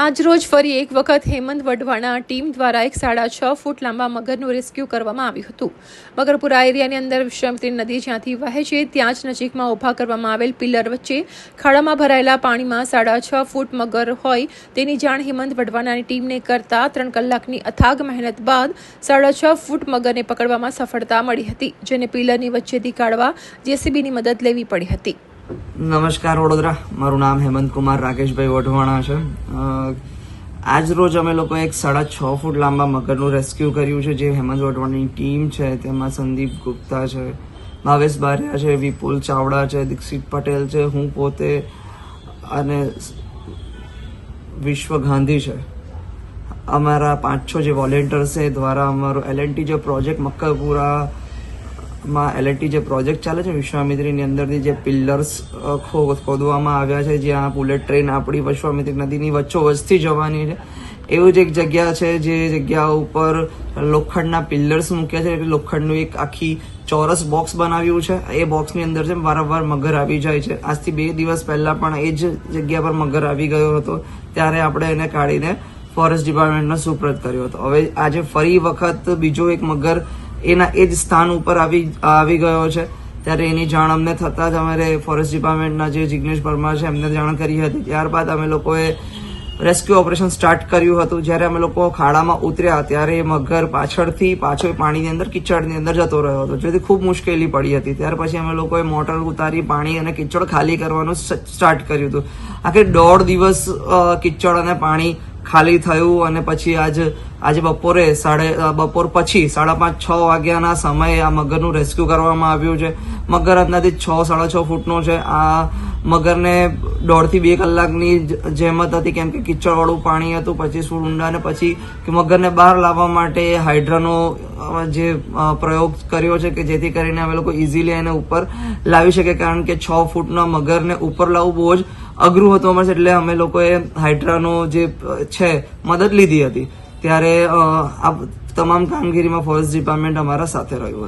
આજરોજ ફરી એક વખત હેમંત વઢવાણા ટીમ દ્વારા એક સાડા છ ફૂટ લાંબા મગરનું રેસ્ક્યુ કરવામાં આવ્યું હતું. મગરપુરા એરિયાની અંદર વિશ્વામિત્રી નદી જ્યાંથી વહે છે, ત્યાં જ નજીકમાં ઊભા કરવામાં આવેલ પિલર વચ્ચે ખાડામાં ભરાયેલા પાણીમાં સાડા છ ફૂટ મગર હોય તેની જાણ હેમંત વઢવાણાની ટીમને કરતા ત્રણ કલાકની અથાગ મહેનત બાદ સાડા છ ફૂટ મગરને પકડવામાં સફળતા મળી હતી, જેને પિલ્લરની વચ્ચેથી કાઢવા જેસીબીની મદદ લેવી પડી હતી. નમસ્કાર વડોદરા. મારું નામ હેમંત કુમાર, રાકેશભાઈ વઢવાણા છે. આજ રોજ અમે લોકો એક સાડા છ ફૂટ લાંબા મગરનું રેસ્ક્યુ કર્યું છે, જે હેમંત વઢવાણાની ટીમ છે, તેમાં સંદીપ ગુપ્તા છે, ભાવેશ બારિયા છે, વિપુલ ચાવડા છે, દીક્ષિત પટેલ છે, હું પોતે અને વિશ્વ ગાંધી છે. અમારા પાંચ છ જે વોલેન્ટિયર્સ છે દ્વારા અમારો એલએનટી જે પ્રોજેક્ટ મક્કરપુરા માં એલએટી જે પ્રોજેક્ટ ચાલે છે, વિશ્વામિત્રીની અંદરથી જે પિલ્લર્સ ખોદવામાં આવ્યા છે, જ્યાં બુલેટ ટ્રેન આપણી વિશ્વામિત્રી નદીની વચ્ચોવચ્ચથી જવાની છે. એવું જ એક જગ્યા છે, જે જગ્યા ઉપર લોખંડના પિલ્લર્સ મૂક્યા છે, એટલે લોખંડનું એક આખી ચોરસ બોક્સ બનાવ્યું છે. એ બોક્સની અંદર છે, વારંવાર મગર આવી જાય છે. આજથી બે દિવસ પહેલાં પણ એ જ જગ્યા પર મગર આવી ગયો હતો. ત્યારે આપણે એને કાઢીને ફોરેસ્ટ ડિપાર્ટમેન્ટનો સુપ્રત કર્યો હતો. હવે આજે ફરી વખત બીજો એક મગર એના એ જ સ્થાન ઉપર આવી આવી ગયો છે. ત્યારે એની જાણ અમને થતાં જ અમારે ફોરેસ્ટ ડિપાર્ટમેન્ટના જે જિગ્નેશ પરમાર છે, એમને જાણ કરી હતી. ત્યારબાદ અમે લોકોએ રેસ્ક્યુ ઓપરેશન સ્ટાર્ટ કર્યું હતું. જ્યારે અમે લોકો ખાડામાં ઉતર્યા, ત્યારે એ મગર પાછળથી પાછો પાણીની અંદર, કિચડની અંદર જતો રહ્યો હતો, જેથી ખૂબ મુશ્કેલી પડી હતી. ત્યાર પછી અમે લોકોએ મોટર ઉતારી, પાણી અને કિચડ ખાલી કરવાનું સ્ટાર્ટ કર્યું હતું. આખરે દોઢ દિવસ કિચડ અને પાણી ખાલી થયું અને પછી આજ આજે બપોરે સાડે બપોર પછી સાડા પાંચ છ વાગ્યાના સમયે આ મગરનું રેસ્ક્યુ કરવામાં આવ્યું છે. મગર અંદાજિત છ, સાડા છ ફૂટનો છે. આ મગરને દોઢથી બે કલાકની જેમત હતી, કેમ કે કિચડવાળું પાણી હતું પચીસ ફૂટ ઊંડા અને પછી મગરને બહાર લાવવા માટે હાઇડ્રાનો જે પ્રયોગ કર્યો છે કે જેથી કરીને અમે લોકો ઇઝીલી એને ઉપર લાવી શકીએ. કારણ કે છ ફૂટના મગરને ઉપર લાવવું બહુ જ અઘરું હતું અમારે એટલે અમે લોકોએ હાઇડ્રાનો જે છે, મદદ લીધી હતી. ત્યારે આ તમામ કામગીરીમાં ફોરેસ્ટ ડિપાર્ટમેન્ટ અમારા સાથે રહ્યું હતું.